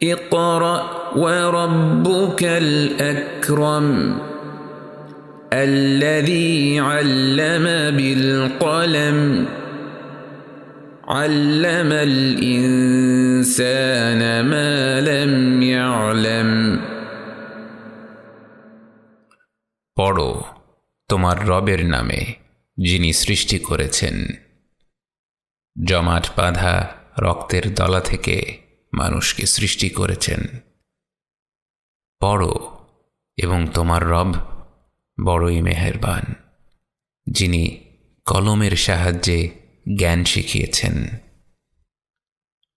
اقرأ وربك الأكرم الذي علم بالقلم علم الإنسان ما لم يعلم পড়ো তোমার রবের নামে যিনি সৃষ্টি করেছেন জমাট বাঁধা রক্তের দলা থেকে মানুষকে সৃষ্টি করেছেন পড়ো এবং তোমার রব বড়ই মেহেরবান যিনি কলমের সাহায্যে জ্ঞান শিখিয়েছেন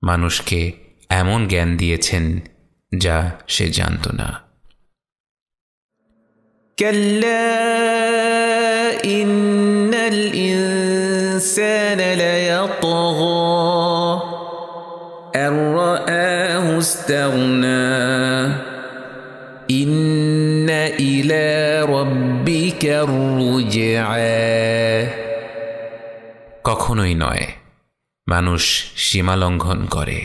মানুষকে এমন জ্ঞান দিয়েছেন যা সে জানত না كلا إن الإنسان ليطغى أن رآه استغنى إن إلى ربك الرجعى কখনোই নয় মানুষ সীমালঙ্ঘন করে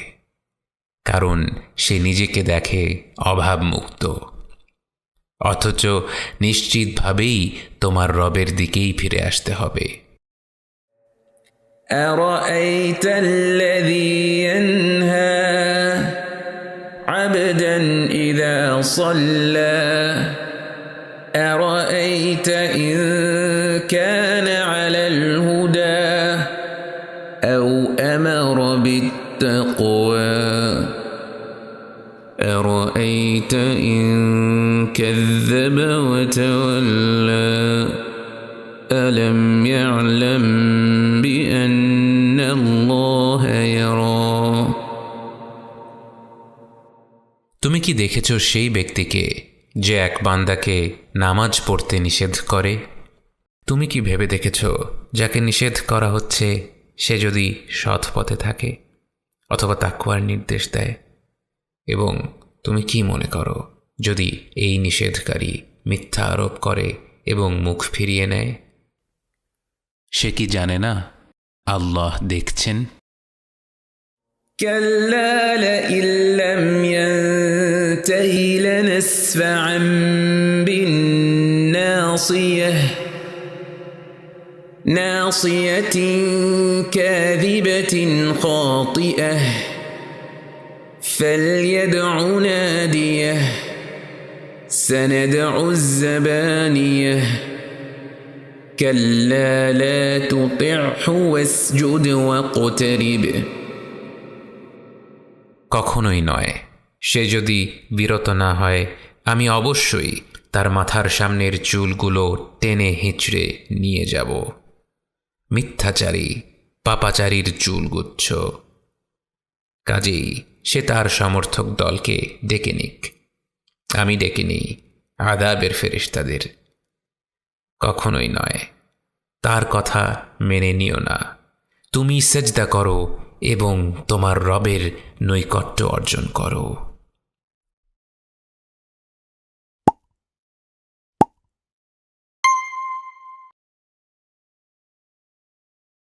কারণ সে নিজেকে দেখে অভাবমুক্ত অথচ নিশ্চিতভাবেই তোমার রবের দিকেই ফিরে আসতে হবে أرأيت الذي إذا صلى. أرأيت إن كان على الهدى أو أمر بالتقوى. أرأيت إن كذب وتولى. ألم يعلم بأن الله يرى. তুমি কি দেখেছ সেই ব্যক্তিকে যে এক বান্দাকে নামাজ পড়তে নিষেধ করে তুমি কি ভেবে দেখেছ যাকে নিষেধ করা হচ্ছে সে যদি সৎ পথে থাকে অথবা তাকুয়ার নির্দেশ দেয় এবং তুমি কি মনে করো যদি এই নিষেধকারী মিথ্যা আরোপ করে এবং মুখ ফিরিয়ে নেয় সে কি জানে না আল্লাহ দেখছেন كلا لئن بالناصية ناصية كاذبة خاطئة فليدع ناديه سندع الزبانيه كلا لا تطعه واسجد واقترب কখনোই নয় সে যদি বিরত না হয় আমি অবশ্যই তার মাথার সামনের চুলগুলো টেনে হিঁচড়ে নিয়ে যাব। মিথ্যাচারী, পাপাচারীর চুলগুচ্ছ। কাজেই সে তার সমর্থক দলকে ডেকে নিক। আমি ডেকে নিই আদাবের ফেরিস্তাদের। কখনোই নয়, তার কথা মেনে নিও না। তুমি সেজদা করো এবং তোমার রবের নৈকট্য অর্জন করো।